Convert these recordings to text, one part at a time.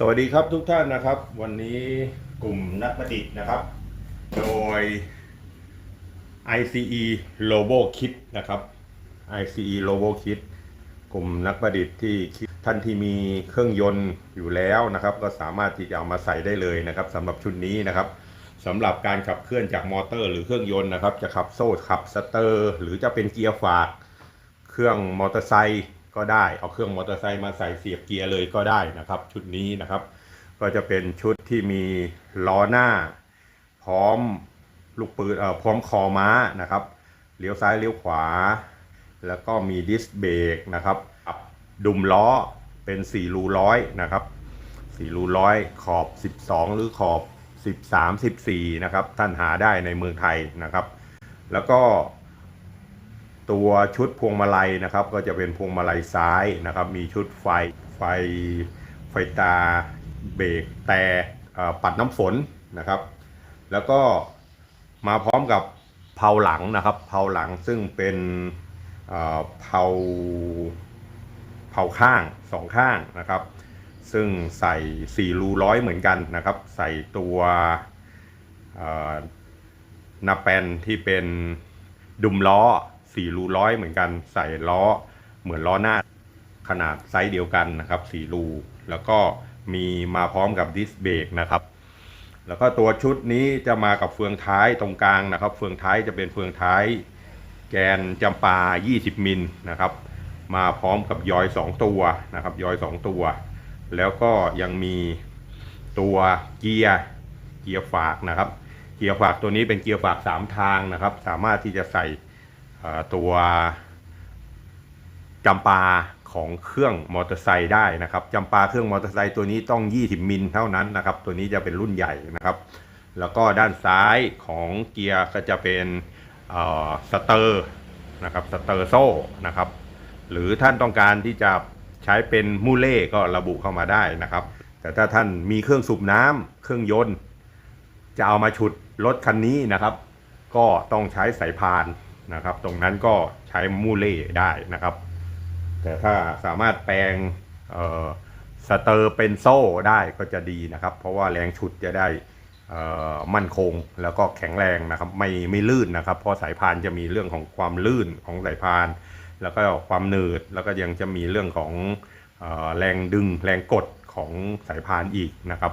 สวัสดีครับทุกท่านนะครับ วันนี้กลุ่มนักประดิษฐ์นะครับ โดย ICE Robo Kit นะครับ ICE Robo Kit กลุ่มนักประดิษฐ์ที่ท่านที่มีเครื่องยนต์อยู่แล้วนะครับ ก็สามารถที่จะเอามาใส่ได้เลยนะครับสำหรับชุดนี้นะครับสำหรับการขับเคลื่อนจากมอเตอร์หรือเครื่องยนต์นะครับ จะขับโซ่ขับสเตอร์ หรือจะเป็นเกียร์ฝาก เครื่องมอเตอร์ไซค์ ก็ได้ เอาเครื่องมอเตอร์ไซค์มาใส่เสียบเกียร์เลยก็ได้นะครับ ชุดนี้นะครับ ก็จะเป็นชุดที่มีล้อหน้า พร้อมลูกปืนเอ่อพร้อมคอม้านะครับเลี้ยวซ้ายเลี้ยวขวา แล้วก็มีดิสเบรกนะครับดุมล้อเป็น4รูร้อยนะครับ4รูร้อยขอบ 12 หรือขอบ 13 14นะครับท่านหาได้ในเมืองไทยนะครับ แล้วก็ ตัวชุดพวงมาลัยนะครับ ก็จะเป็นพวงมาลัยซ้ายนะครับ มีชุดไฟไฟไฟตาเบรกแต่ปัดน้ำฝนนะครับ แล้วก็มาพร้อมกับเพาหลังนะครับเพาหลังซึ่งเป็นเอ่อเพาเพาข้างสองข้างนะครับ ซึ่งใส่สี่รูร้อยเหมือนกันนะครับ ใส่ตัวนาแปนที่เป็นดุมล้อ สี่รูร้อยเหมือนกันใส่ล้อเหมือนล้อหน้าขนาดไซส์เดียวกันนะครับสี่รูแล้วก็มีมาพร้อมกับดิสเบรกนะครับ แล้วก็ตัวชุดนี้จะมากับเฟืองท้ายตรงกลางนะครับ เฟืองท้ายจะเป็นเฟืองท้าย แกนจำปา 20 มิลนะครับ มาพร้อมกับยอย 2 ตัวนะครับ ยอย 2 ตัว แล้วก็ยังมีตัวเกียร์เกียร์ฝากนะครับ เกียร์ฝากตัวนี้เป็นเกียร์ฝาก 3 ทางนะครับ สามารถที่จะใส่ ตัวจำปาของเครื่องมอเตอร์ไซค์ได้นะครับจำปาเครื่องมอเตอร์ไซค์ตัวนี้ต้อง 20 มิลเท่านั้นนะครับ ตัวนี้จะเป็นรุ่นใหญ่นะครับ แล้วก็ด้านซ้ายของเกียร์ก็จะเป็นสเตอร์นะครับสเตอร์โซ่นะครับหรือท่านต้องการที่จะใช้เป็นมูเล่ก็ระบุเข้ามาได้นะครับ แต่ถ้าท่านมีเครื่องสูบน้ำเครื่องยนต์ จะเอามาฉุดรถคันนี้นะครับ ก็ต้องใช้สายพาน นะครับ ตรงนั้นก็ใช้มูเล่ได้นะครับ แต่ถ้าสามารถแปลงสเตอร์เป็นโซ่ได้ก็จะดีนะครับ เพราะว่าแรงฉุดจะได้มั่นคงแล้วก็แข็งแรงนะครับ ไม่ไม่ลื่นนะครับ เพราะสายพานจะมีเรื่องของความลื่นของสายพาน แล้วก็ความหนืดแล้วก็ยังจะมีเรื่องของออแรงดึงแรงกดของสายพานอีกนะครับ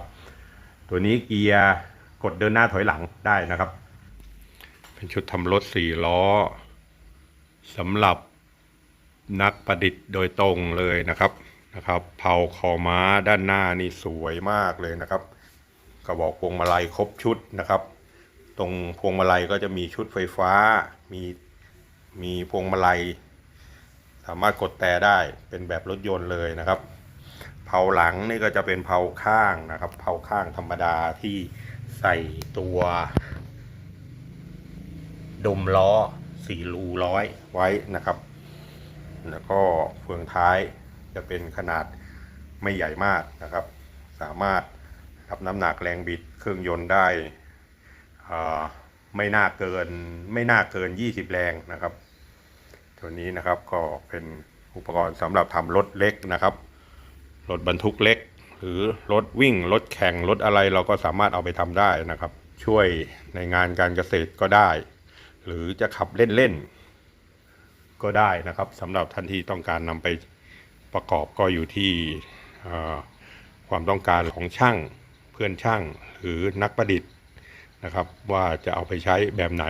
ตัวนี้เกียร์กดเดินหน้าถอยหลังได้นะครับ เป็นชุดทำรถสี่ล้อสำหรับนักประดิษฐ์โดยตรงเลยนะครับนะครับ เผาคอม้าด้านหน้านี่สวยมากเลยนะครับกระบอกพวงมาลัยครบชุดนะครับ ตรงพวงมาลัยก็จะมีชุดไฟฟ้า มีมีพวงมาลัย สามารถกดแต่ได้เป็นแบบรถยนต์เลยนะครับ เผาหลังนี่ก็จะเป็นเผาข้างนะครับ เผาข้างธรรมดาที่ใส่ตัว ดมล้อสี่รูร้อยไว้นะครับ แล้วก็เฟืองท้ายจะเป็นขนาดไม่ใหญ่มากนะครับ สามารถรับน้ำหนักแรงบิดเครื่องยนต์ได้ไม่น่าเกินไม่น่าเกิน 20 แรงนะครับตัวนี้นะครับก็เป็นอุปกรณ์สำหรับทำรถเล็กนะครับรถบรรทุกเล็ก หรือรถวิ่งรถแข่งรถอะไรเราก็สามารถเอาไปทำได้นะครับ ช่วยในงานการเกษตรก็ได้ หรือจะขับเล่นๆก็ได้นะครับสำหรับท่านที่ต้องการนำไปประกอบก็อยู่ที่ความต้องการของช่างเพื่อนช่างหรือนักประดิษฐ์นะครับ ว่าจะเอาไปใช้แบบไหน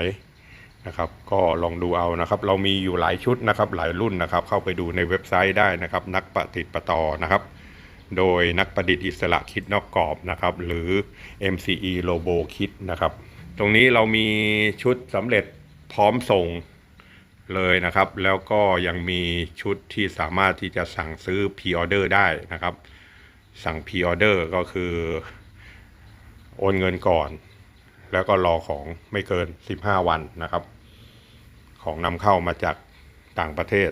นะครับ ก็ลองดูเอานะครับ เรามีอยู่หลายชุดนะครับ หลายรุ่นนะครับ เข้าไปดูในเว็บไซต์ได้นะครับ นักประดิษฐ์ประต่อนะครับ โดยนักประดิษฐ์อิสระคิดนอกกรอบนะครับ หรือ MCE Robo Kit นะครับ ตรงนี้เรามีชุดสำเร็จ พร้อมส่งเลยนะครับ แล้วก็ยังมีชุดที่สามารถที่จะสั่งซื้อพ r ออเดอร์ได้นะครับ สั่งพ r ออเดอร์ก็คือ โอนเงินก่อน แล้วก็รอของไม่เกิน 15 วันนะครับ ของนำเข้ามาจากต่างประเทศ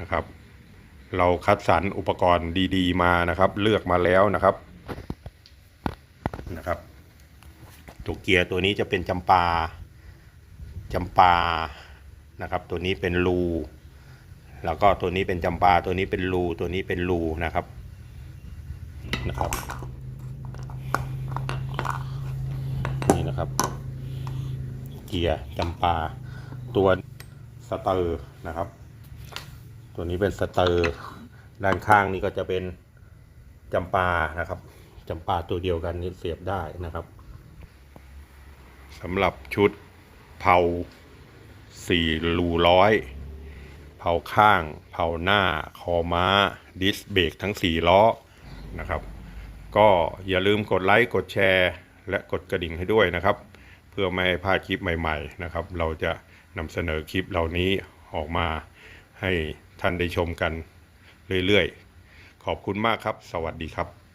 นะครับ เราคัดสรรอุปกรณ์ดี ๆ มานะครับ เลือกมาแล้วนะครับนะครับตัวเกียร์ตัวนี้จะเป็นจำปา จำปานะครับ ตัวนี้เป็นรูแล้วก็ตัวนี้เป็นจำปาตัวนี้เป็นรูตัวนี้เป็นรูนะครับนะครับ นี่นะครับ เกียร์จำปาตัวสเตอร์นะครับ ตัวนี้เป็นสเตอร์ด้านข้างนี่ก็จะเป็นจำปานะครับจำปาตัวเดียวกันนี่เสียบได้นะครับสำหรับชุด เผาสี่รูร้อย เผาข้าง เผาหน้า คอม้า ดิสเบรกทั้งสี่ล้อนะครับ ก็อย่าลืมกดไลค์กดแชร์ และกดกระดิ่งให้ด้วยนะครับ เพื่อไม่ให้พลาดคลิปใหม่ๆนะครับ เราจะนำเสนอคลิปเหล่านี้ออกมาให้ท่านได้ชมกันเรื่อยๆ ขอบคุณมากครับ สวัสดีครับ